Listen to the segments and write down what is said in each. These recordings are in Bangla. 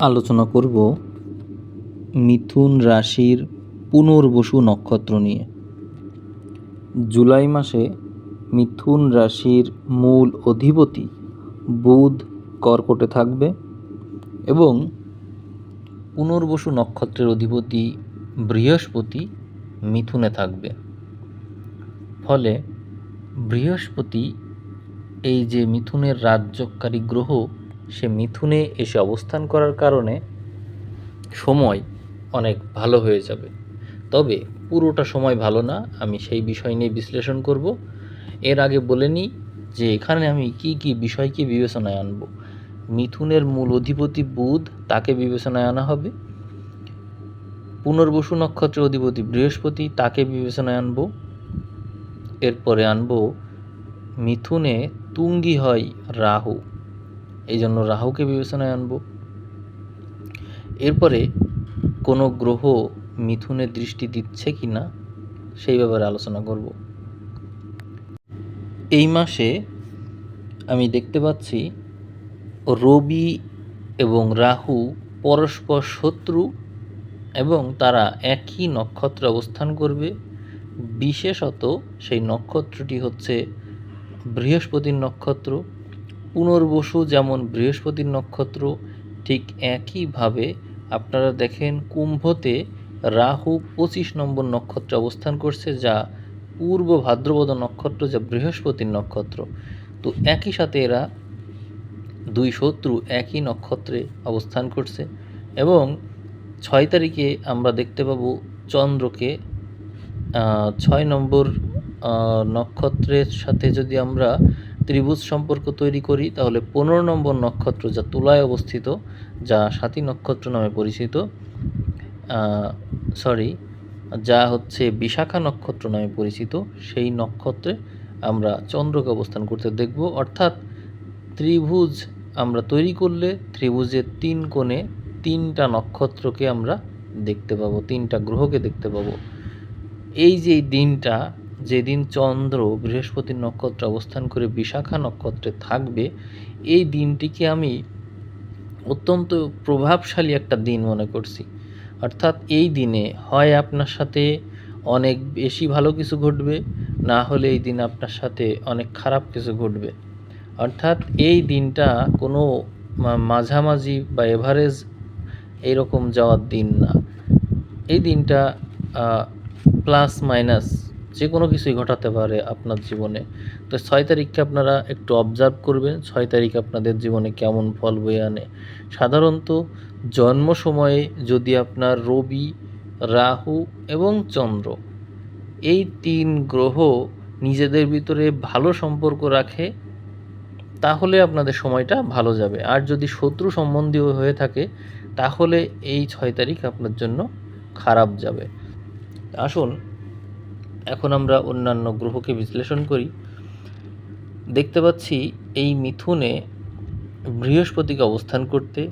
আলোচনা করব মিথুন রাশির পুনর্বসু নক্ষত্র নিয়ে। জুলাই মাসে মিথুন রাশির মূল অধিপতি বুধ কর্কটে থাকবে এবং পুনর্বসু নক্ষত্রের অধিপতি বৃহস্পতি মিথুনে থাকবে। ফলে বৃহস্পতি এই যে মিথুনের রাজ্যকারী গ্রহ সে মিথুনে এসে অবস্থান করার কারণে সময় অনেক ভালো হয়ে যাবে। তবে পুরোটা সময় ভালো না, আমি সেই বিষয় নিয়ে বিশ্লেষণ করব। এর আগে বলে নিই যে এখানে আমি কি কি বিষয়কে বিবেচনায় আনব। মিথুনের মূল অধিপতি বুধ, তাকে বিবেচনায় আনা হবে। পুনর্বসু নক্ষত্রের অধিপতি বৃহস্পতি, তাকে বিবেচনায় আনব। এরপরে আনব, মিথুনে তুঙ্গি হয় রাহু। এই জন্য রাহুকে বিবেচনায় আনব। এরপরে কোনো গ্রহ মিথুনে দৃষ্টি দিচ্ছে কি না, সেই ব্যাপারে আলোচনা করব। এই মাসে আমি দেখতে পাচ্ছি রবি এবং রাহু পরস্পর শত্রু এবং তারা একই নক্ষত্রে অবস্থান করবে। বিশেষত সেই নক্ষত্রটি হচ্ছে বৃহস্পতির নক্ষত্র। পুনর্বসু যেমন বৃহস্পতির নক্ষত্র, ঠিক একইভাবে আপনারা দেখেন কুম্ভতে রাহু পঁচিশ নম্বর নক্ষত্রে অবস্থান করছে, যা পূর্ব ভাদ্রপদ নক্ষত্র, যা বৃহস্পতির নক্ষত্র। তো একই সাথে এরা দুই শত্রু একই নক্ষত্রে অবস্থান করছে এবং ছয় তারিখে আমরা দেখতে পাবো চন্দ্রকে ছয় নম্বর নক্ষত্রের সাথে যদি আমরা ত্রিভুজ সম্পর্ক তৈরি করি, তাহলে পনেরো নম্বর নক্ষত্র যা তুলায় অবস্থিত, যা সাথী নক্ষত্র নামে পরিচিত সরি যা হচ্ছে বিশাখা নক্ষত্র নামে পরিচিত, সেই নক্ষত্রে আমরা চন্দ্রকে অবস্থান করতে দেখব। অর্থাৎ ত্রিভুজ আমরা তৈরি করলে ত্রিভুজের তিন কোণে তিনটা নক্ষত্রকে আমরা দেখতে পাবো, তিনটা গ্রহকে দেখতে পাবো। এই যে দিনটা যেদিন চন্দ্র বৃহস্পতির নক্ষত্রে অবস্থান করে বিশাখা নক্ষত্রে থাকবে, এই দিনটিকে আমি অত্যন্ত প্রভাবশালী একটা দিন মনে করছি। অর্থাৎ এই দিনে হয় আপনার সাথে অনেক বেশি ভালো কিছু ঘটবে, না হলে এই দিন আপনার সাথে অনেক খারাপ কিছু ঘটবে। অর্থাৎ এই দিনটা কোনো মাঝামাঝি বা এভারেজ এইরকম যাওয়ার দিন না। এই দিনটা প্লাস মাইনাস যে কোনো কিছুই ঘটাতে পারে আপনার জীবনে। তো ছয় তারিখকে আপনারা একটু অবজার্ভ করবেন, ছয় তারিখ আপনাদের জীবনে কেমন ফল বয়ে আনে। সাধারণত জন্ম সময়ে যদি আপনার রবি, রাহু এবং চন্দ্র এই তিন গ্রহ নিজেদের ভিতরে ভালো সম্পর্ক রাখে, তাহলে আপনাদের সময়টা ভালো যাবে। আর যদি শত্রু সম্বন্ধীয় হয়ে থাকে, তাহলে এই ছয় তারিখ আপনার জন্য খারাপ যাবে। আসুন এখন আমরা অন্যান্য গ্রহকে বিশ্লেষণ করি। দেখতে পাচ্ছি এই মিথুনে বৃহস্পতিকে অবস্থান করতে।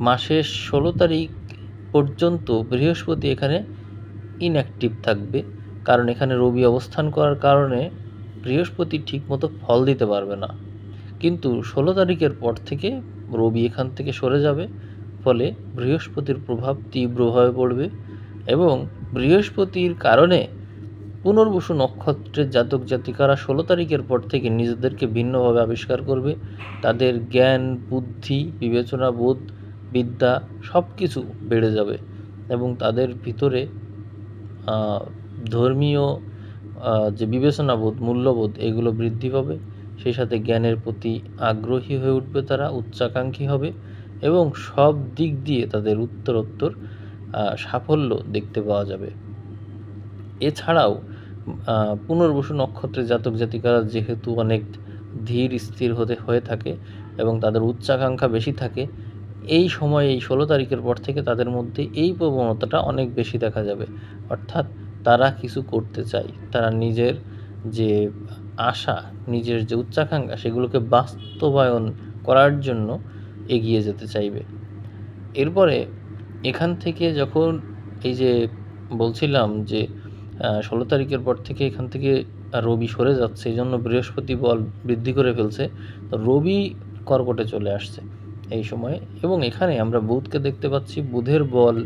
মাসের ষোলো তারিখ পর্যন্ত বৃহস্পতি এখানে ইনঅ্যাক্টিভ থাকবে। কারণ এখানে রবি অবস্থান করার কারণে বৃহস্পতি ঠিকমতো ফল দিতে পারবে না। কিন্তু ষোলো তারিখের পর থেকে রবি এখান থেকে সরে যাবে। ফলে বৃহস্পতির প্রভাব তীব্রভাবে পড়বে এবং বৃহস্পতির কারণে পুনর্বসু নক্ষত্রের জাতক জাতিকারা ষোলো তারিখের পর থেকে নিজেদেরকে ভিন্নভাবে আবিষ্কার করবে। তাদের জ্ঞান, বুদ্ধি, বিবেচনা, বোধ, বিদ্যা সব কিছু বেড়ে যাবে এবং তাদের ভিতরে ধর্মীয় যে বিবেচনাবোধ, মূল্যবোধ, এগুলো বৃদ্ধি পাবে। সেই সাথে জ্ঞানের প্রতি আগ্রহী হয়ে উঠবে তারা, উচ্চাকাঙ্ক্ষী হবে এবং সব দিক দিয়ে তাদের উত্তরোত্তর সাফল্য দেখতে পাওয়া যাবে। এছাড়াও পুনর্বসু নক্ষত্রের জাতক জাতিকারা যেহেতু অনেক ধীর, স্থির হতে, হয়ে থাকে এবং তাদের উচ্চাকাঙ্ক্ষা বেশি থাকে, এই সময়, এই ষোলো তারিখের পর থেকে তাদের মধ্যে এই প্রবণতাটা অনেক বেশি দেখা যাবে। অর্থাৎ তারা কিছু করতে চায়। তারা নিজের যে আশা, নিজের যে উচ্চাকাঙ্ক্ষা, সেগুলোকে বাস্তবায়ন করার জন্য এগিয়ে যেতে চাইবে। এরপরে এখান থেকে যখন এই যে বলছিলাম যে ষোলো তারিখের পর থেকে এখান থেকে রবি সরে যাচ্ছে, এই জন্য বৃহস্পতি বল বৃদ্ধি করে ফেলছে। তো রবি কর্কটে চলে আসছে এই সময়ে এবং এখানে আমরা বুধকে দেখতে পাচ্ছি, বুধের বল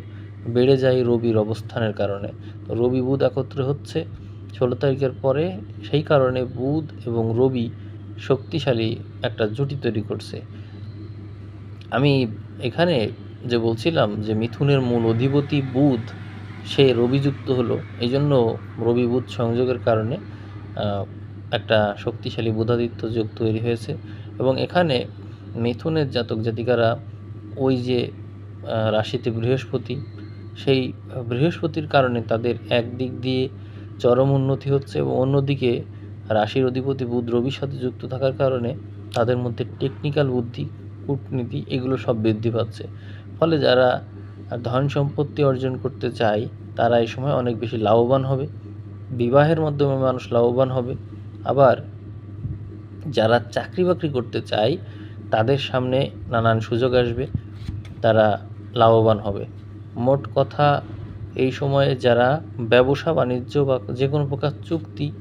বেড়ে যায় রবির অবস্থানের কারণে। তো রবি বুধ একত্রে হচ্ছে, ষোলো তারিখের পরে সেই কারণে বুধ এবং রবি শক্তিশালী একটা জুটি তৈরি করছে। আমি এখানে যে বলছিলাম যে মিথুনের মূল অধিপতি বুধ সে রবিযুক্ত হলো। এই জন্য রবি বুধ সংযোগের কারণে একটা শক্তিশালী বুধাদিত্য যোগ তৈরি হয়েছে এবং এখানে মিথুনের জাতক জাতিকারা ওই যে রাশিতে বৃহস্পতি, সেই বৃহস্পতির কারণে তাদের একদিক দিয়ে চরম উন্নতি হচ্ছে এবং অন্যদিকে রাশির অধিপতি বুধ রবির সাথে যুক্ত থাকার কারণে তাদের মধ্যে টেকনিক্যাল বুদ্ধি, কূটনীতি এগুলো সব বৃদ্ধি পাচ্ছে। ফলে যারা ধন সম্পত্তি অর্জন করতে চায় তারা এই সময় অনেক বেশি লাভবান হবে। বিবাহের মাধ্যমে মানুষ লাভবান হবে। আবার যারা চাকরি বাকরি করতে চায়, তাদের সামনে নানান সুযোগ আসবে। তারা লাভবান হবে। মোট কথা, এই সময়ে যারা ব্যবসা, বাণিজ্য বা যে কোনো প্রকার চুক্তি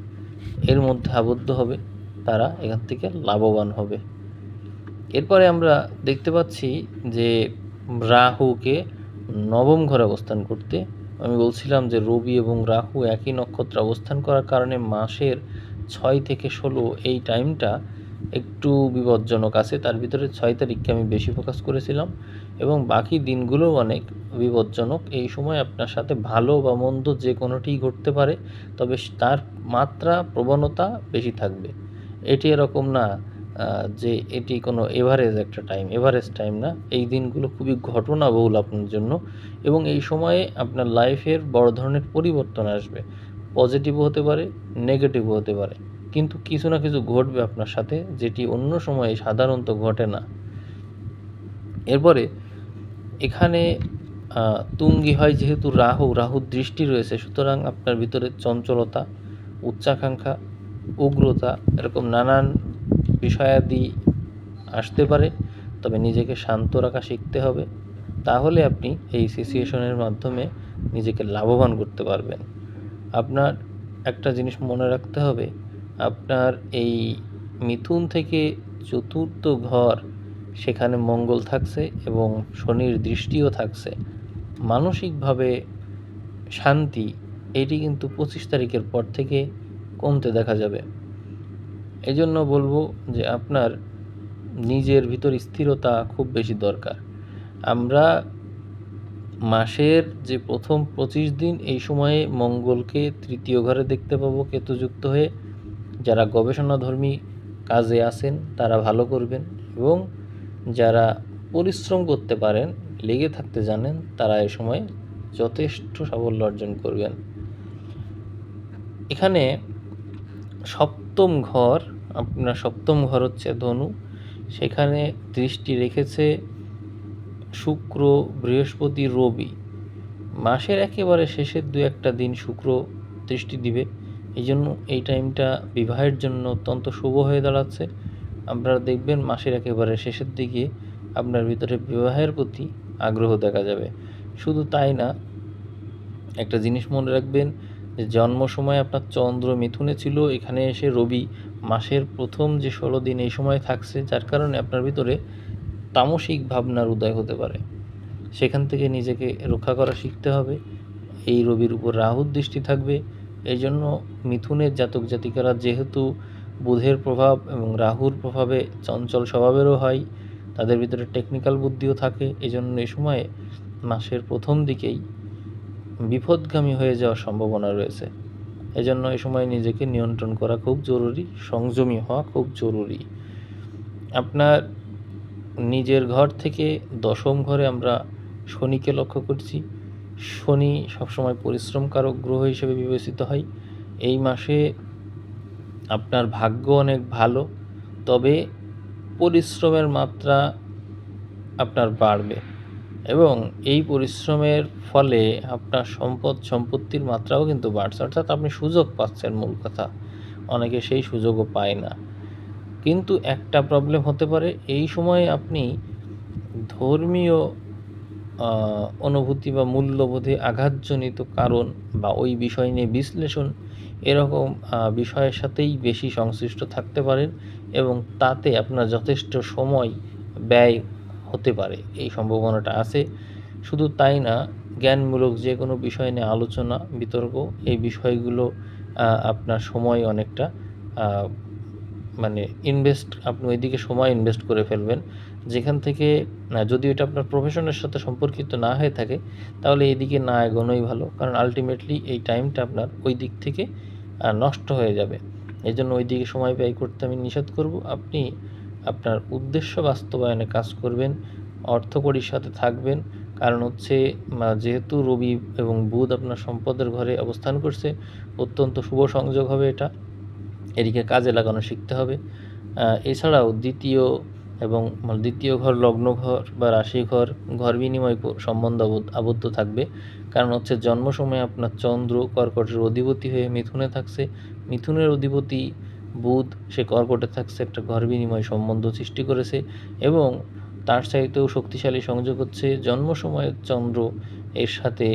এর মধ্যে আবদ্ধ হবে, তারা এখান থেকে লাভবান হবে। এরপরে আমরা দেখতে পাচ্ছি যে রাহুকে নবম ঘরে অবস্থান করতে। আমি বলছিলাম যে রবি এবং রাহু একই নক্ষত্রে অবস্থান করার কারণে মাসের ছয় থেকে ষোলো এই টাইমটা একটু বিপজ্জনক আছে। তার ভিতরে ছয় তারিখকে আমি বেশি ফোকাস করেছিলাম এবং বাকি দিনগুলোও অনেক বিপজ্জনক। এই সময় আপনার সাথে ভালো বা মন্দ যে কোনোটিই ঘটতে পারে, তবে তার মাত্রা প্রবণতা বেশি থাকবে। এটি এরকম না যে এটি কোনো এভারেজ একটা টাইম এভারেজ টাইম না, এই দিনগুলো খুবই ঘটনাবহুল আপনার জন্য এবং এই সময়ে আপনার লাইফের বড় ধরনের পরিবর্তন আসবে। পজিটিভও হতে পারে নেগেটিভও হতে পারে। কিন্তু কিছু না কিছু ঘটবে আপনার সাথে, যেটি অন্য সময়ে সাধারণত ঘটে না। এরপরে, এখানে তুঙ্গি হয় যেহেতু রাহু রাহুর দৃষ্টি রয়েছে, সুতরাং আপনার ভিতরে চঞ্চলতা, উচ্চাকাঙ্ক্ষা, উগ্রতা, এরকম নানান বিষয়াদি আসতে পারে, তবে নিজেকে শান্ত রাখা শিখতে হবে। তাহলে আপনি এই সিচুয়েশনের মাধ্যমে নিজেকে লাভবান করতে পারবেন। আপনার একটা জিনিস মনে রাখতে হবে, আপনার এই মিথুন থেকে চতুর্থ ঘর সেখানে মঙ্গল থাকছে এবং শনির দৃষ্টিও থাকছে। মানসিকভাবে শান্তি, এটি কিন্তু পঁচিশ তারিখের পর থেকে কমতে দেখা যাবে। এই জন্য বলব যে আপনার নিজের ভিতর স্থিরতা খুব বেশি দরকার। আমরা মাসের যে প্রথম পঁচিশ দিন, এই সময়ে মঙ্গলকে তৃতীয় ঘরে দেখতে পাবো কেতুযুক্ত হয়ে। যারা গবেষণাধর্মী কাজে আছেন, তারা ভালো করবেন এবং যারা পরিশ্রম করতে পারেন, লেগে থাকতে জানেন, তারা এই সময় যথেষ্ট সাফল্য অর্জন করবেন। এখানে সপ্তম ঘর আপনার সপ্তম ঘর হচ্ছে ধনু। সেখানে দৃষ্টি রেখেছে শুক্র, বৃহস্পতি, রবি। মাসের একেবারে শেষের দু একটা দিন শুক্র দৃষ্টি দিবে। এই জন্য এই টাইমটা বিবাহের জন্য অত্যন্ত শুভ হয়ে দাঁড়াচ্ছে। আপনারা দেখবেন মাসের একেবারে শেষের দিকে আপনার ভিতরে বিবাহের প্রতি আগ্রহ দেখা যাবে। শুধু তাই না, একটা জিনিস মনে রাখবেন যে জন্ম সময় আপনার চন্দ্র মিথুনে ছিল, এখানে এসে রবি মাসের প্রথম যে ষোলো দিন এই সময় থাকছে, যার কারণে আপনার ভিতরে তামসিক ভাবনার উদয় হতে পারে। সেখান থেকে নিজেকে রক্ষা করা শিখতে হবে। এই রবির উপর রাহুর দৃষ্টি থাকবে। এই জন্য মিথুনের জাতক জাতিকারা যেহেতু বুধের প্রভাব এবং রাহুর প্রভাবে চঞ্চল স্বভাবেরও হয়, তাদের ভিতরে টেকনিক্যাল বুদ্ধিও থাকে। এই জন্য এই সময়ে মাসের প্রথম দিকেই বিপদগামী হয়ে যাওয়ার সম্ভাবনা রয়েছে। এজন্য এই সময় নিজেকে নিয়ন্ত্রণ করা খুব জরুরি, সংযমী হওয়া খুব জরুরি। আপনার নিজের ঘর থেকে দশম ঘরে আমরা শনিকে লক্ষ্য করছি। শনি সবসময় পরিশ্রমকারক গ্রহ হিসেবে বিবেচিত হয়। এই মাসে আপনার ভাগ্য অনেক ভালো, তবে পরিশ্রমের মাত্রা আপনার বাড়বে। এবং এই পরিশ্রমের ফলে আপনার সম্পদ সম্পত্তির মাত্রাও কিন্তু বাড়ছে। অর্থাৎ আপনি সুযোগ পাচ্ছেন মূল কথা। অনেকে সেই সুযোগও পায় না। কিন্তু একটা প্রবলেম হতে পারে, এই সময়ে আপনি ধর্মীয় অনুভূতি বা মূল্যবোধে আঘাতজনিত কারণ বা ওই বিষয় নিয়ে বিশ্লেষণ এরকম বিষয়ের সাথেই বেশি সংশ্লিষ্ট থাকতে পারেন এবং তাতে আপনার যথেষ্ট সময় ব্যয় হতে পারে, এই সম্ভাবনাটা আছে। শুধু তাই না, জ্ঞানমূলক যে কোনো বিষয় নিয়ে আলোচনা, বিতর্ক, এই বিষয়গুলো আপনার সময় অনেকটা মানে ইনভেস্ট আপনি ওইদিকে সময় ইনভেস্ট করে ফেলবেন। যেখান থেকে যদি এটা আপনার প্রফেশনের সাথে সম্পর্কিত না হয়ে থাকে, তাহলে এইদিকে না এগোনোই ভালো। কারণ আলটিমেটলি এই টাইমটা আপনার ওই দিক থেকে নষ্ট হয়ে যাবে। এই জন্য ওই দিকে সময় ব্যয় করতে আমি নিষেধ করব। আপনি আপনার উদ্দেশ্য বাস্তবায়নে কাজ করবেন অর্থকড়ির সাথে থাকবেন, কারণ হচ্ছে যেহেতু রবি এবং বুধ আপনার সম্পদের ঘরে অবস্থান করছে, অত্যন্ত শুভ সংযোগ হবে এটা। এদিকে কাজে লাগানো শিখতে হবে। এছাড়াও দ্বিতীয় এবং মানে দ্বিতীয় ঘর, লগ্ন ঘর বা রাশি ঘর ঘর বিনিময় সম্বন্ধ আবদ্ধ থাকবে। কারণ হচ্ছে, জন্ম সময় আপনার চন্দ্র কর্কটের অধিপতি হয়ে মিথুনে থাকছে। মিথুনের অধিপতি বুধ, সে কর্কটে থাকছে একটা ঘর বিনিময় সম্বন্ধ সৃষ্টি করেছে এবং তার চাইতেও শক্তিশালী সংযোগ হচ্ছে। জন্ম সময়ের চন্দ্র এর সাথে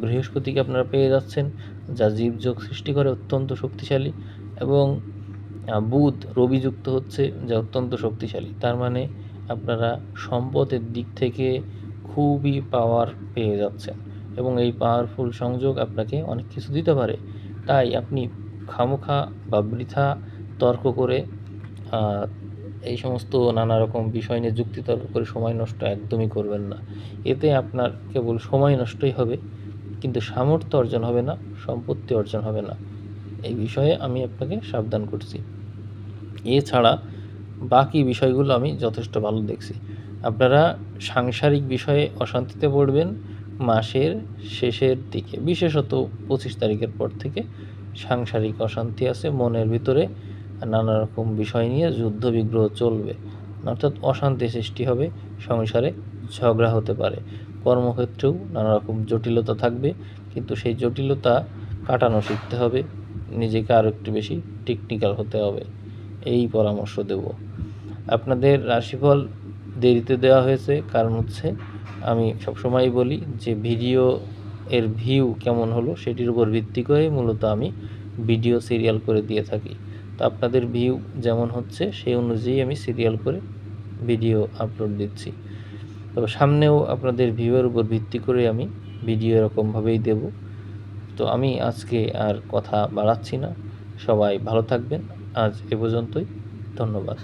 বৃহস্পতিকে আপনারা পেয়ে যাচ্ছেন, যা জীবযোগ সৃষ্টি করে অত্যন্ত শক্তিশালী এবং বুধ রবিযুক্ত হচ্ছে, যা অত্যন্ত শক্তিশালী। তার মানে আপনারা সম্পদের দিক থেকে খুবই পাওয়ার পেয়ে যাচ্ছেন এবং এই পাওয়ারফুল সংযোগ আপনাকে অনেক কিছু দিতে পারে। তাই আপনি খামোখা বা বৃথা তর্ক করে এই সমস্ত নানা রকম বিষয় নিয়ে যুক্তি তর্ক করে সময় নষ্ট একদমই করবেন না। এতে আপনার কেবল সময় নষ্টই হবে, কিন্তু সামর্থ্য অর্জন হবে না, সম্পত্তি অর্জন হবে না। এই বিষয়ে আমি আপনাকে সাবধান করছি। এছাড়া বাকি বিষয়গুলো আমি যথেষ্ট ভালো দেখছি। আপনারা সাংসারিক বিষয়ে অশান্তিতে পড়বেন, মাসের শেষের দিকে, বিশেষত পঁচিশ তারিখের পর থেকে সাংসারিক অশান্তি আছে, মনের ভিতরে নানা রকম বিষয় নিয়ে যুদ্ধ বিগ্রহ চলবে। অর্থাৎ অশান্তি সৃষ্টি হবে, সংসারে ঝগড়া হতে পারে। কর্মক্ষেত্রেও নানা রকম জটিলতা থাকবে, কিন্তু সেই জটিলতা কাটানো শিখতে হবে, নিজেকে আরও একটু বেশি টেকনিক্যাল হতে হবে। এই পরামর্শ দেব। আপনাদের রাশিফল দেরিতে দেওয়া হয়েছে, কারণ হচ্ছে আমি সবসময়ই বলি যে ভিডিও এর ভিউ কেমন হলো সেটির উপর ভিত্তি করে মূলত আমি ভিডিও সিরিয়াল করে দিয়ে থাকি। তো আপনাদের ভিউ যেমন হচ্ছে, সেই অনুযায়ী আমি সিরিয়াল করে ভিডিও আপলোড দিচ্ছি। তবে সামনেও আপনাদের ভিউয়ের উপর ভিত্তি করে আমি ভিডিও এরকমভাবেই দেব। তো আমি আজকে আর কথা বাড়াচ্ছি না। সবাই ভালো থাকবেন। আজ এ পর্যন্তই। ধন্যবাদ।